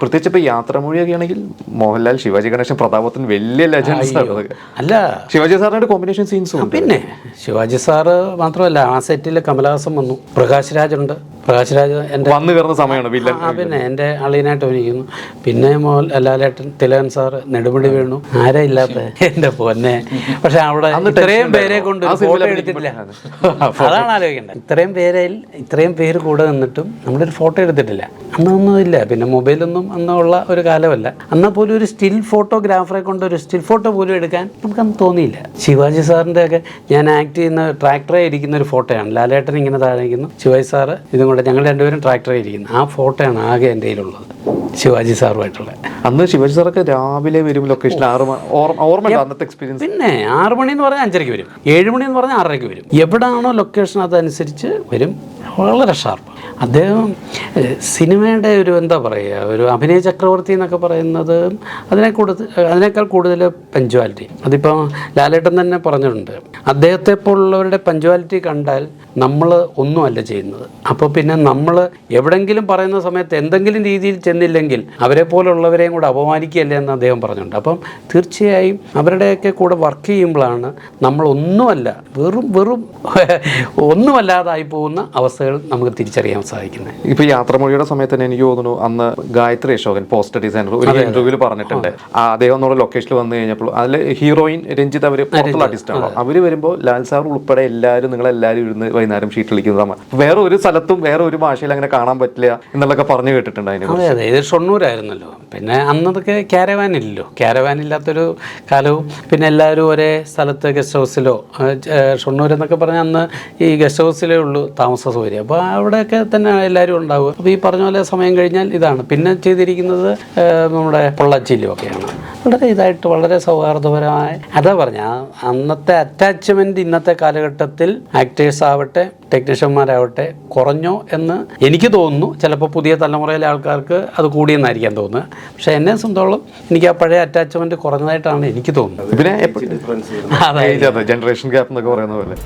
പ്രത്യേകിച്ച് ഇപ്പൊ യാത്രാമൊഴിയൊക്കെ ആണെങ്കിൽ മോഹൻലാൽ ശിവാജി ഗണേശൻ പ്രതാപത്തിന് വലിയ ലെജൻസ് അല്ല. ശിവാജി സാറിന്റെ കോമ്പിനേഷൻ സീൻസ് പിന്നെ. ശിവാജി സാറ് മാത്രമല്ല ആ സെറ്റിൽ കമലഹാസൻ വന്നു. പ്രകാശ് രാജുണ്ട്. പ്രകാശ് രാജ് എന്റെ വന്നു കയറുന്ന സമയമാണ് വില്ലൻ. ആ പിന്നെ എന്റെ അളിയനായിട്ട് അഭിനയിക്കുന്നു. പിന്നെ മോഹൻ ലാലേട്ടൻ തിലകൻ സാർ നെടുമുടി വീണു. ആരാ ഇല്ലാത്ത എന്റെ പൊന്നെ. പക്ഷെ അവിടെ ഇത്രയും പേരെ കൊണ്ട് ഫോട്ടോ എടുത്തിട്ടില്ല. അതാണ് ആലോചിക്കേണ്ടത്. ഇത്രയും പേരെ ഇത്രയും പേര് കൂടെ നിന്നിട്ടും നമ്മളൊരു ഫോട്ടോ എടുത്തിട്ടില്ല. അന്നൊന്നും ഇല്ല. പിന്നെ മൊബൈലൊന്നും അന്നുള്ള ഒരു കാലമല്ല. അന്നാ പോലും ഒരു സ്റ്റിൽ ഫോട്ടോഗ്രാഫറെ കൊണ്ട് ഒരു സ്റ്റിൽ ഫോട്ടോ പോലും എടുക്കാൻ നമുക്കന്ന് തോന്നിയില്ല. ശിവാജി സാറിന്റെ ഒക്കെ ഞാൻ ആക്ട് ചെയ്യുന്ന ട്രാക്ടറെ ഇരിക്കുന്ന ഒരു ഫോട്ടോയാണ് ലാലേട്ടൻ ഇങ്ങനെ താഴെ ഇരിക്കുന്നു ശിവാജി സാറ് ഇതും കൂടെ ഞങ്ങൾ രണ്ടുപേരും ട്രാക്ടറിൽ ഇരിക്കുന്നു. ആ ഫോട്ടോയാണ് ആകെ എന്റെ കയ്യിലുള്ളത്. ശിവാജി സാറുമായിട്ടുള്ള. അന്ന് ശിവാജി സാറൊക്കെ രാവിലെ വരും ലൊക്കേഷൻ ആറ് ഓർമ്മ അന്നത്തെ എക്സ്പീരിയൻസ് പിന്നെ ആറ് മണി എന്ന് പറഞ്ഞാൽ അഞ്ചരയ്ക്ക് വരും. ഏഴ് മണി എന്ന് പറഞ്ഞാൽ ആറരയ്ക്ക് വരും. എവിടെയാണോ ലൊക്കേഷൻ അതനുസരിച്ച് വരും. വളരെ ഷാർപ്പ് അദ്ദേഹം സിനിമയുടെ ഒരു എന്താ പറയുക ഒരു അഭിനയ ചക്രവർത്തി എന്നൊക്കെ പറയുന്നത് അതിനെ കൂടുതൽ അതിനേക്കാൾ കൂടുതൽ പഞ്ച്വാലിറ്റി അതിപ്പോൾ ലാലേട്ടൻ തന്നെ പറഞ്ഞിട്ടുണ്ട് അദ്ദേഹത്തെ പോലുള്ളവരുടെ പഞ്ച്വാലിറ്റി കണ്ടാൽ നമ്മൾ ഒന്നുമല്ല ചെയ്യുന്നത്. അപ്പോൾ പിന്നെ നമ്മൾ എവിടെങ്കിലും പറയുന്ന സമയത്ത് എന്തെങ്കിലും രീതിയിൽ ചെന്നില്ലെങ്കിൽ അവരെ പോലുള്ളവരെയും കൂടെ അപമാനിക്കുകയല്ലേ എന്ന് അദ്ദേഹം പറഞ്ഞിട്ടുണ്ട്. അപ്പം തീർച്ചയായും അവരുടെയൊക്കെ കൂടെ വർക്ക് ചെയ്യുമ്പോഴാണ് നമ്മൾ ഒന്നുമല്ല വെറും വെറും ഒന്നുമല്ലാതായി പോകുന്ന അവസ്ഥകൾ നമുക്ക് തിരിച്ചറിയാൻ സാധിക്കുന്നത്. ഇപ്പൊ യാത്രമൊഴിയുടെ സമയത്ത് തന്നെ എനിക്ക് തോന്നുന്നു അന്ന് ഗായത്രി അശോകൻ പോസ്റ്റർ ഡിസൈനർ ഒരു ഇന്റർവ്യൂവിൽ പറഞ്ഞിട്ടുണ്ട്. അദ്ദേഹം നമ്മുടെ ലൊക്കേഷനിൽ വന്നു കഴിഞ്ഞപ്പോൾ അതിൽ ഹീറോയിൻ രഞ്ജിത്ത് അവർ പോർട്ടൽ ആർട്ടിസ്റ്റ് ആണോ അവർ വരുമ്പോൾ ലാൽ സാർ ഉൾപ്പെടെ എല്ലാവരും നിങ്ങൾ എല്ലാവരും ഇരുന്ന് വൈകുന്നേരം സമയം വേറെ ഒരു സ്ഥലത്തും വേറെ ഒരു ഭാഷയിൽ അങ്ങനെ കാണാൻ പറ്റില്ല എന്നുള്ളതൊക്കെ പറഞ്ഞു കേട്ടിട്ടുണ്ട് അതിനെ അതെ അതെ. ഇത് ഷൊണ്ണൂരായിരുന്നല്ലോ. പിന്നെ അന്നതൊക്കെ ക്യാരവാൻ ഇല്ലല്ലോ. ക്യാരവാൻ ഇല്ലാത്തൊരു കാലവും പിന്നെ എല്ലാവരും ഒരേ സ്ഥലത്ത് ഗസ്റ്റ് ഹൗസിലോ ഷൊണ്ണൂർ എന്നൊക്കെ പറഞ്ഞാൽ അന്ന് ഈ ഗസ്റ്റ് ഹൗസിലേ ഉള്ളൂ താമസ സൗകര്യം. അപ്പോൾ അവിടെയൊക്കെ തന്നെ എല്ലാവരും ഉണ്ടാവുക അപ്പോൾ ഈ പറഞ്ഞ പോലെ സമയം കഴിഞ്ഞാൽ ഇതാണ്. പിന്നെ ചെയ്തിരിക്കുന്നത് നമ്മുടെ പൊള്ളച്ചില്ലും ഒക്കെയാണ് വളരെ ഇതായിട്ട് വളരെ സൗഹാർദ്ദപരമായ അതാ പറഞ്ഞ അന്നത്തെ അറ്റാച്ച്മെന്റ് ഇന്നത്തെ കാലഘട്ടത്തിൽ ആക്ടേഴ്സ് ആവട്ടെ ടെക്നീഷ്യന്മാരാവട്ടെ കുറഞ്ഞോ എന്ന് എനിക്ക് തോന്നുന്നു. ചിലപ്പോൾ പുതിയ തലമുറയിലെ ആൾക്കാർക്ക് അത് കൂടിയെന്നായിരിക്കാൻ തോന്നുന്നത് പക്ഷേ എന്നെ സംബന്ധിച്ചോളം എനിക്ക് ആ പഴയ അറ്റാച്ച്മെന്റ് കുറഞ്ഞതായിട്ടാണ് എനിക്ക് തോന്നുന്നത്. പിന്നെ ജനറേഷൻ ഗ്യാപ്പ് എന്നൊക്കെ പറയുന്ന പോലെ.